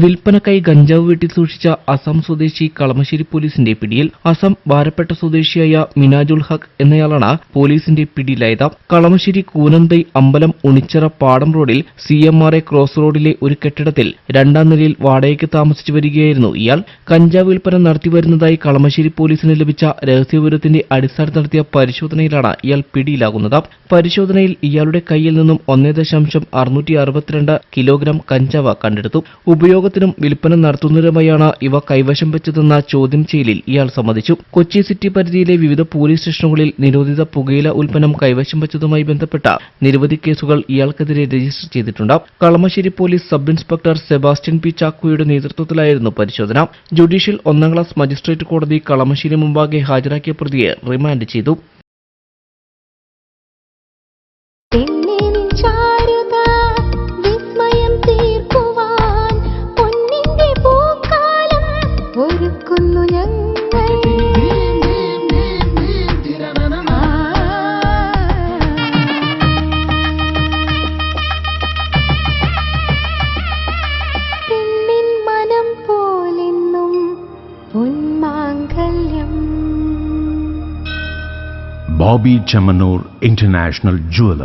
വിൽപ്പനക്കായി കഞ്ചാവ് വീട്ടിൽ സൂക്ഷിച്ച അസം സ്വദേശി കളമശ്ശേരി പോലീസിന്റെ പിടിയിൽ അസം വാരപ്പെട്ട സ്വദേശിയായ മിനാജുൽ ഹക്ക് എന്നയാളാണ് പോലീസിന്റെ പിടിയിലായത്. കളമശ്ശേരി കൂനന്തൈ അമ്പലം ഉണിച്ചറ പാടം റോഡിൽ സി ക്രോസ് റോഡിലെ ഒരു കെട്ടിടത്തിൽ രണ്ടാം നിലയിൽ വാടകയ്ക്ക് താമസിച്ചു വരികയായിരുന്നു ഇയാൾ. കഞ്ചാവ് വിൽപ്പന നടത്തിവരുന്നതായി കളമശ്ശേരി പോലീസിന് ലഭിച്ച രഹസ്യവിവരത്തിന്റെ അടിസ്ഥാനത്തിൽ നടത്തിയ പരിശോധനയിലാണ് ഇയാൾ പിടിയിലാകുന്നത്. പരിശോധനയിൽ ഇയാളുടെ കയ്യിൽ നിന്നും ഒന്നേ ദശാംശം അറുന്നൂറ്റി അറുപത്തിരണ്ട് കിലോഗ്രാം കഞ്ചാവ് കണ്ടെടുത്തു. ഉപയോഗത്തിനും വിൽപ്പന നടത്തുന്നതിനുമായാണ് ഇവ കൈവശം വെച്ചതെന്ന ചോദ്യം ചെയ്യലിൽ ഇയാൾ സമ്മതിച്ചു. കൊച്ചി സിറ്റി പരിധിയിലെ വിവിധ പോലീസ് സ്റ്റേഷനുകളിൽ നിരോധിത പുകയില ഉൽപ്പന്നം കൈവശം വെച്ചതുമായി ബന്ധപ്പെട്ട നിരവധി കേസുകൾ ഇയാൾക്കെതിരെ രജിസ്റ്റർ ചെയ്തിട്ടുണ്ട്. Kalamassery police sub inspector Sebastian P ചാക്കോയുടെ നേതൃത്വത്തിലായിരുന്നു പരിശോധന. ജുഡീഷ്യൽ ഒന്നാം ക്ലാസ് മജിസ്ട്രേറ്റ് കോടതി കളമശ്ശേരി മുമ്പാകെ ഹാജരാക്കിയ പ്രതിയെ റിമാൻഡ് ചെയ്തു. ഒരുക്കുന്നു ഞങ്ങൾ പെണ്ണിൻ മനം പോലെന്നും പൊന്മാംഗല്യം Bobby Chamanur International Jeweler.